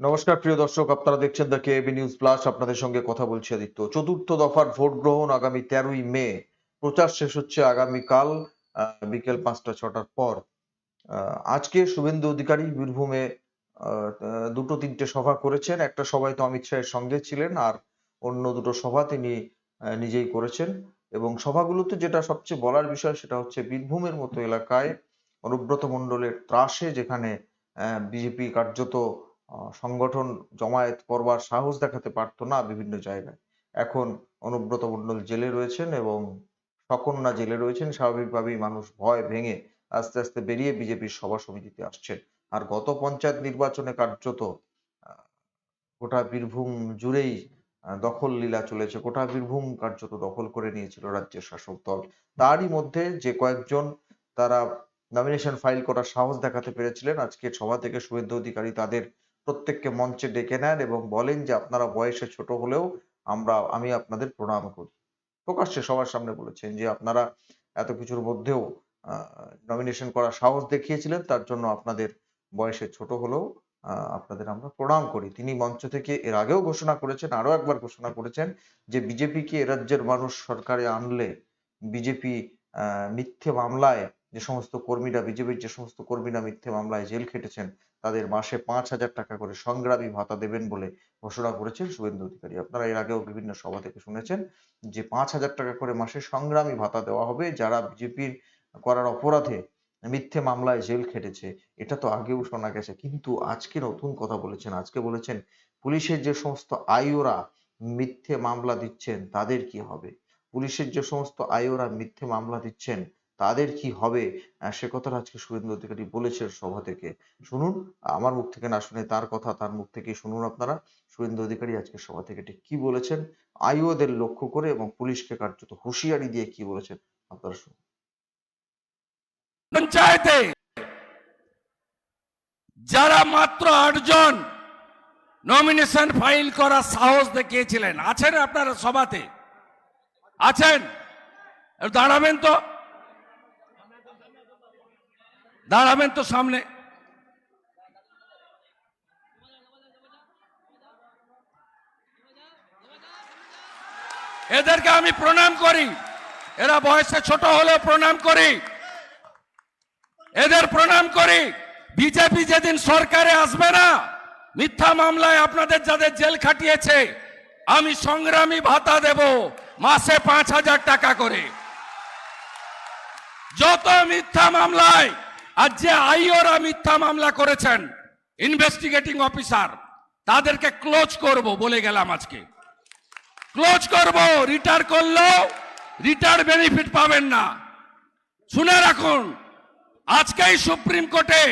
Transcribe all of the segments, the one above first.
নমস্কার, প্রিয় দর্শক, আপনারা দেখছেন দ্য কেবি নিউজ প্লাস আপনাদের সঙ্গে কথা বলছি আদিত্য। চতুর্থ দফার ভোট গ্রহণ আগামী তেরোই মে। প্রচার শেষ হচ্ছে আগামীকাল বিকেল পাঁচটা ছটার পর। আজকে শুভেন্দু অধিকারী বীরভূমে দুটো তিনটে সভা করেছেন। একটা সভায় তো অমিত শাহের সঙ্গে ছিলেন আর অন্য দুটো সভা তিনি নিজেই করেছেন। এবং সভাগুলোতে যেটা সবচেয়ে বলার বিষয় সেটা হচ্ছে বীরভূমের মতো এলাকায় অনুব্রত মণ্ডলের ত্রাসে যেখানে বিজেপি কার্যত সংগঠন জমায়েত করবার সাহস দেখাতে পারতো না বিভিন্ন জায়গায়। এখন অনুব্রত মণ্ডল জেলে রয়েছেন এবং সকন্যা জেলে রয়েছেন। স্বাভাবিকভাবেই মানুষ ভয় ভেঙে আস্তে আস্তে বেরিয়ে বিজেপির সভা সমিতিতে আসছেন। আর গত পঞ্চায়েত নির্বাচনে কার্যত গোটা বীরভূম জুড়েই দখল লীলা চলেছে। গোটা বীরভূম কার্যত দখল করে নিয়েছিল রাজ্যের শাসক দল। তারই মধ্যে যে কয়েকজন তারা নমিনেশন ফাইল করার সাহস দেখাতে পেরেছিলেন। আজকের সভা থেকে শুভেন্দু অধিকারী তাদের প্রত্যেককে মঞ্চে ডেকে নেন এবং বলেন যে, আপনারা বয়সে ছোট হলেও আমরা, আমি আপনাদের প্রণাম করি। প্রকাশ্যে সবার সামনে বলেছেন যে, আপনারা এত কিছুর মধ্যেও নমিনেশন করার সাহস দেখিয়েছিলেন, তার জন্য আপনাদের বয়সে ছোট হলেও আপনাদের আমরা প্রণাম করি। তিনি মঞ্চ থেকে এর আগেও ঘোষণা করেছেন আরও একবার ঘোষণা করেছেন যে বিজেপিকে রাজ্যের মানুষ সরকারে আনলে, বিজেপি মিথ্যে মামলায় যে সমস্ত কর্মীরা, বিজেপির যে সমস্ত কর্মীরা মিথ্যে মামলায় জেল খেটেছেন, তাদের মাসে পাঁচ হাজার টাকা করে সংগ্রামী ভাতা দেবেন বলে ঘোষণা করেছেন শুভেন্দু অধিকারী। আপনারা এর আগেও বিভিন্ন সভা থেকে শুনেছেন যে পাঁচ হাজার টাকা করে মাসে সংগ্রামী ভাতা দেওয়া হবে, যারা বিজেপির করার অপরাধে মিথ্যে মামলায় জেল খেটেছে। এটা তো আগেও শোনা গেছে, কিন্তু আজকে নতুন কথা বলেছেন। আজকে বলেছেন, পুলিশের যে সমস্ত আইওরা মিথ্যে মামলা দিচ্ছেন, তাদের কি হবে? পুলিশের যে সমস্ত আইওরা মিথ্যে মামলা দিচ্ছেন তাদের কি হবে? সে কথাটা আজকে শুভেন্দু অধিকারী বলেছেন সভা থেকে। শুনুন, আমার মুখ থেকে না শুনে তার কথা তার মুখ থেকে শুনুন আপনারা। শুভেন্দু অধিকারী আজকে সভা থেকে ঠিক কি বলেছেন? আইওদের লক্ষ্য করে এবং পুলিশকে কার্যত হুঁশিয়ারি দিয়ে কি বলেছেন? আপনারা শুনুন। পঞ্চায়েতে যারা মাত্র আটজন নমিনেশন ফাইল করার সাহস দেখিয়েছিলেন, আছেন আপনারা সভাতে? আছেন? দাঁড়াবেন তো। দাঁড়াবেন তো সামনে। এদেরকে আমি প্রণাম করি। এরা বয়সে ছোট হলেও প্রণাম করি। এদের প্রণাম করি। বিজেপি যেদিন সরকারে আসবে না, মিথ্যা মামলায় আপনাদের যাদের জেল খাটিয়েছে, আমি সংগ্রামী ভাতা দেব মাসে পাঁচ হাজার টাকা করে। যত মিথ্যা মামলায় আর যে আইওরা মিথ্যা মামলা করেছেন ইনভেস্টিগেটিং অফিসার তাদেরকে ক্লোজ করব বলে গেলাম আজকে। ক্লোজ করব রিটায়ার করলেও রিটায়ার বেনিফিট পাবেন না। শুনে রাখুন, আজকেই সুপ্রিম কোর্টে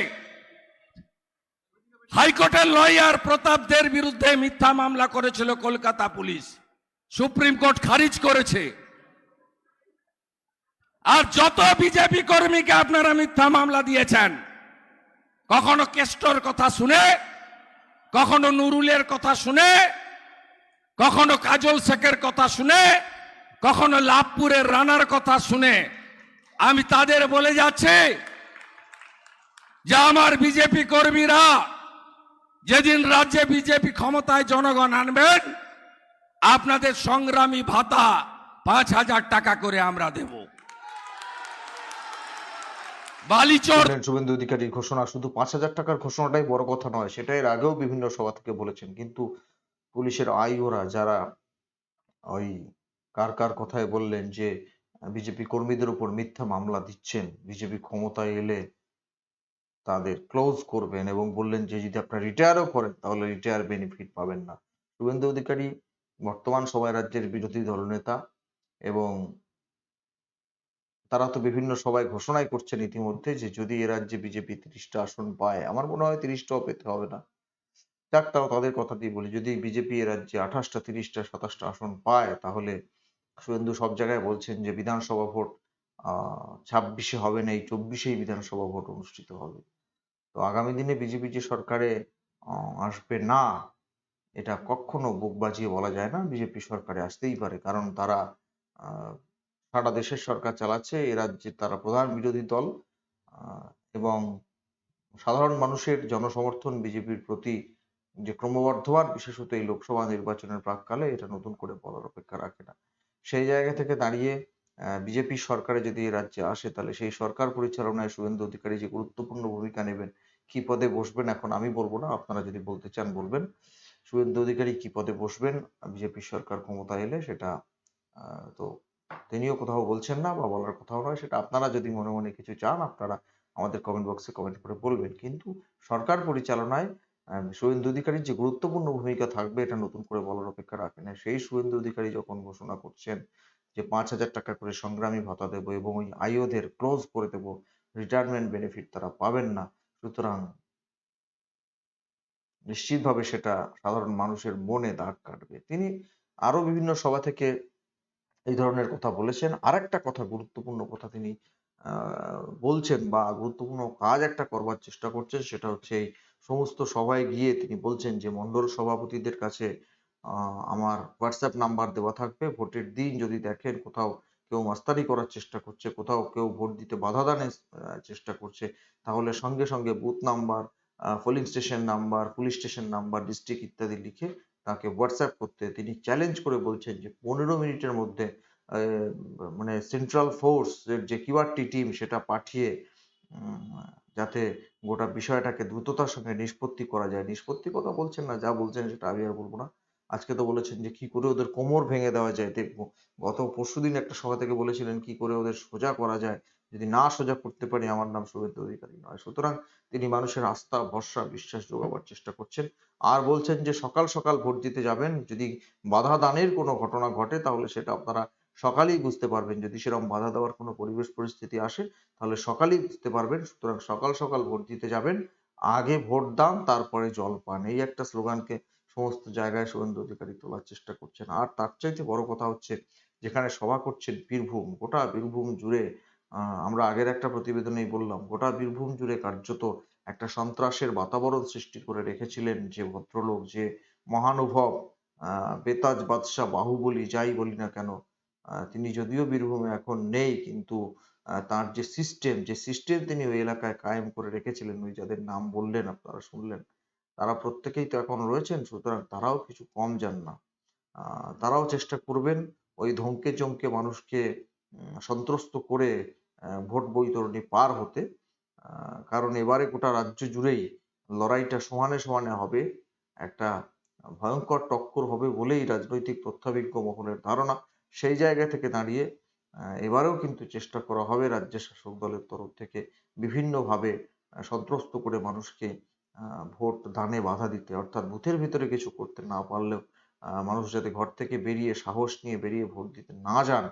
হাইকোর্টের লয়ার প্রতাপদের বিরুদ্ধে মিথ্যা মামলা করেছিল কলকাতা পুলিশ। সুপ্রিম কোর্ট খারিজ করেছে। আর যত বিজেপি কর্মীকে আপনারা মিথ্যা মামলা দিয়েছেন, কখনো কেষ্টর কথা শুনে, কখনো নুরুলের কথা শুনে, কখনো কাজল শেখের কথা শুনে, কখনো লাভপুরের রানার কথা শুনে, আমি তাদের বলে যাচ্ছি যে আমার বিজেপি কর্মীরা যেদিন রাজ্যে বিজেপি ক্ষমতায় জনগণ আনবেন, আপনাদের সংগ্রামী ভাতা পাঁচ হাজার টাকা করে আমরা দেব। বালিচর। শুভেন্দু অধিকারীর ঘোষণা শুধু পাঁচ হাজার টাকার ঘোষণাটাই বড় কথা নয়, সেটা এর আগেও বিভিন্ন সভা থেকে বলেছেন। কিন্তু পুলিশের আইওরা যারা ওই কার কার কথায় বললেন যে বিজেপি কর্মীদের উপর মিথ্যা মামলা দিচ্ছেন, বিজেপি ক্ষমতায় এলে তাদের ক্লোজ করবেন এবং বললেন যে যদি আপনারা রিটায়ারও করেন, তাহলে রিটায়ার বেনিফিট পাবেন না। শুভেন্দু অধিকারী বর্তমান সময় রাজ্যের বিরোধী দলনেতা এবং তারা তো বিভিন্ন সভায় ঘোষণাই করছেন ইতিমধ্যে যে যদি এ রাজ্যে বিজেপি তিরিশটা আসন পায় আমার মনে হয় তিরিশটাও পেতে হবে না। যাক তাও তাদের কথা দিয়ে বলি যদি বিজেপি এ রাজ্যে আঠাশটা তিরিশটা সাতাশটা আসন পায় তাহলে শুভেন্দু সব জায়গায় বলছেন যে বিধানসভা ভোট আহ ছাব্বিশে হবে না এই চব্বিশেই বিধানসভা ভোট অনুষ্ঠিত হবে। তো আগামী দিনে বিজেপি যে সরকারে আসবে না এটা কখনো বুক বাজিয়ে বলা যায় না বিজেপি সরকারে আসতেই পারে। কারণ তারা আহ, সারা দেশের সরকার চালাচ্ছে, এ রাজ্যে তারা প্রধান বিরোধী দল এবং সাধারণ মানুষের জনসমর্থন বিজেপির প্রতি যে ক্রমবর্ধমান, বিশেষত এই লোকসভা নির্বাচনের প্রাককালে এটা নতুন করে বলার অপেক্ষা রাখে না। সেই জায়গা থেকে দাঁড়িয়ে বিজেপি সরকারে যদি রাজ্যে আসে, তাহলে সেই সরকার পরিচালনায় শুভেন্দু অধিকারী যে গুরুত্বপূর্ণ ভূমিকা নেবেন, কি পদে বসবেন এখন আমি বলব না, আপনারা যদি বলতে চান বলবেন। শুভেন্দু অধিকারী কি পদে বসবেন, বিজেপি সরকার ক্ষমতা এলে সেটা তো তিনিও কোথাও বলছেন না বা বলার কথাও নয়, সেটা আপনারা যদি মনে মনে কিছু চান, আপনারা আমাদের কমেন্ট বক্সে কমেন্ট করে বলবেন। কিন্তু সরকার পরিচালনায় শুভেন্দু অধিকারীর যে গুরুত্বপূর্ণ ভূমিকা থাকবে, এটা নতুন করে বলার অপেক্ষা রাখে না সেই শুভেন্দু অধিকারী যখন ঘোষণা করছেন যে পাঁচ হাজার টাকা করে সংগ্রামী ভাতা দেবো এবং ওই আইওদের ক্লোজ করে দেবো রিটায়ারমেন্ট বেনিফিট তারা পাবেন না, সুতরাং নিশ্চিতভাবে সেটা সাধারণ মানুষের মনে দাগ কাটবে। তিনি আরও বিভিন্ন সভা থেকে এই ধরনের কথা বলেছেন। আর একটা কথা গুরুত্বপূর্ণ কথা তিনি বলছেন বা গুরুত্বপূর্ণ কাজ একটা করবার চেষ্টা করছেন সেটা হচ্ছে এই সমস্ত সভায় গিয়ে তিনি বলছেন যে মন্ডল সভাপতিদের কাছে আমার হোয়াটসঅ্যাপ নাম্বার দেওয়া থাকবে। ভোটের দিন যদি দেখেন কোথাও কেউ মাস্তারি করার চেষ্টা করছে, কোথাও কেউ ভোট দিতে বাধা দানের চেষ্টা করছে, তাহলে সঙ্গে সঙ্গে booth number polling station number, police station number, district ইত্যাদি লিখে তাকে হোয়াটসঅ্যাপ করতে তিনি চ্যালেঞ্জ করে বলছেন যে পনেরো মিনিটের মধ্যে মানে সেন্ট্রাল ফোর্স যে কিউআরটি টিম সেটা পাঠিয়ে যাতে গোটা বিষয়টাকে দ্রুততার সঙ্গে নিষ্পত্তি করা যায়। নিষ্পত্তি কথা বলছেন না, যা বলছেন সেটা আমি আর বলব না। আজকে তো বলেছেন যে কি করে ওদের কোমর ভেঙে দেওয়া যায়। দেখব গত পরশুদিন একটা সভা থেকে বলেছিলেন কি করে ওদের সোজা করা যায়। যদি না সোজা করতে পারি, আমার নাম শুভেন্দু অধিকারী নয়। সুতরাং তিনি মানুষের আস্থা, ভরসা, বিশ্বাস যোগাবার চেষ্টা করছেন। আর বলছেন যে, সকাল সকাল ভোট দিতে যাবেন। যদি বাধা দানের কোনো ঘটনা ঘটে, তাহলে সেটা আপনারা সকালেই বুঝতে পারবেন। যদি সেরকম বাধা দেওয়ার কোনো পরিবেশ পরিস্থিতি আসে, তাহলে সকালেই বুঝতে পারবেন। সুতরাং সকাল সকাল ভোট দিতে যাবেন। আগে ভোট দান, তারপরে জল পান। এই একটা স্লোগানকে সমস্ত জায়গায় শুভেন্দু অধিকারী তোলার চেষ্টা করছেন। আর তার চাইতে বড় কথা হচ্ছে, যেখানে সভা করছেন বীরভূম, গোটা বীরভূম জুড়ে আমরা আগের একটা প্রতিবেদনেই বললাম, গোটা বীরভূম জুড়ে কার্যত একটা সন্ত্রাসের বাতাবরণ সৃষ্টি করে রেখেছিলেন যে ভদ্রলোক, যে মহানুভব বেতাজ বাদশাহ, বাহুবলী, যাই বলি না কেন তিনি যদিও বীরভূমে এখন নেই, কিন্তু তার যে সিস্টেম যে সিস্টেম তিনি ওই এলাকায় কায়েম করে রেখেছিলেন, ওই যাদের নাম বললেন, আপনারা শুনলেন, তারা প্রত্যেকেই তো এখন রয়েছেন, সুতরাং তারাও কিছু কম যান না। তারাও চেষ্টা করবেন ওই ধমকে চমকে মানুষকে সন্ত্রস্ত করে ভোট বৈতরণী পার হতে কারণ এবারে গোটা রাজ্য জুড়েই লড়াইটা সমানে সমানে হবে, একটা ভয়ঙ্কর টক্কর হবে বলেই রাজনৈতিক তথ্যবিজ্ঞ মহলের ধারণা। সেই জায়গা থেকে দাঁড়িয়ে এবারেও কিন্তু চেষ্টা করা হবে রাজ্যের শাসক দলের তরফ থেকে বিভিন্নভাবে সন্ত্রস্ত করে মানুষকে ভোট দানে বাধা দিতে, অর্থাৎ বুথের ভিতরে কিছু করতে না পারলেও মানুষ যাতে ঘর থেকে বেরিয়ে সাহস নিয়ে বেরিয়ে ভোট দিতে না যান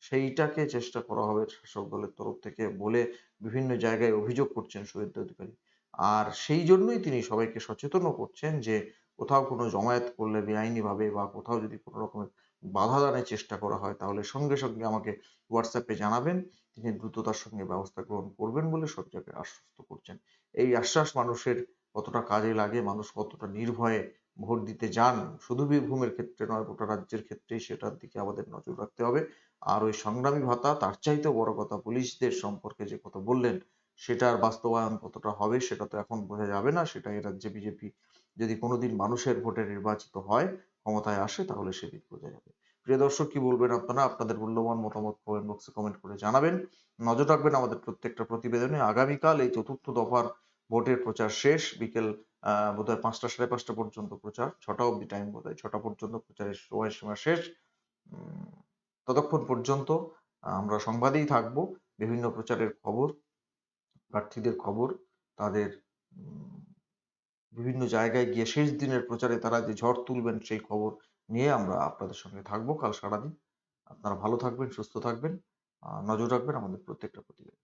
সেইটাকে চেষ্টা করা হবে শাসক দলের তরফ থেকে বলে বিভিন্ন জায়গায় অভিযোগ করছেন শুভেন্দু অধিকারী। আর সেই জন্যই তিনি সবাইকে সচেতনও করছেন যে কোথাও কোনো জমায়েত করলে বেআইনি ভাবে বা কোথাও যদি কোনো রকমের বাধা দানের চেষ্টা করা হয়, তাহলে সঙ্গে সঙ্গে আমাকে হোয়াটসঅ্যাপে জানাবেন। তিনি দ্রুততার সঙ্গে ব্যবস্থা গ্রহণ করবেন বলে সব আশ্বস্ত করছেন। এই আশ্বাস মানুষের কতটা কাজে লাগে, মানুষ কতটা নির্ভয়ে ভোট দিতে যান, শুধু বীরভূমের ক্ষেত্রে নয়, গোটা রাজ্যের ক্ষেত্রেই সেটার দিকে আমাদের নজর রাখতে হবে। আর ওই সংগ্রামী ভাতা, তার চাইতেও বড় কথা পুলিশদের সম্পর্কে যে কথা বললেন, সেটার বাস্তবায়ন কতটা হবে সেটা তো এখন বোঝা যাবে না। সেটা এ রাজ্যে বিজেপি যদি কোনোদিন মানুষের ভোটে নির্বাচিত হয়, ক্ষমতায় আসে, তাহলে সেদিক বোঝা যাবে। প্রিয় দর্শক, কি বলবেন আপনারা? আপনাদের মূল্যবান মতামত কমেন্ট বক্সে কমেন্ট করে জানাবেন। নজর রাখবেন আমাদের প্রত্যেকটা প্রতিবেদনে। আগামীকাল এই চতুর্থ দফার ভোটের প্রচার শেষ। বিকেল বোধহয় পাঁচটা সাড়ে পাঁচটা পর্যন্ত প্রচার, ছটা অব্দি টাইম বোধহয়, ছটা পর্যন্ত প্রচারের সময় সীমা শেষ। ততক্ষণ পর্যন্ত আমরা সংবাদেই থাকব, বিভিন্ন প্রচারের খবর, প্রার্থীদের খবর, তাদের বিভিন্ন জায়গায় গিয়ে শেষ দিনের প্রচারে তারা যে ঝড় তুলবেন সেই খবর নিয়ে আমরা আপনাদের সঙ্গে থাকব কাল সারাদিন। আপনারা ভালো থাকবেন, সুস্থ থাকবেন নজর রাখবেন আমাদের প্রত্যেকটা প্রতিবেদন।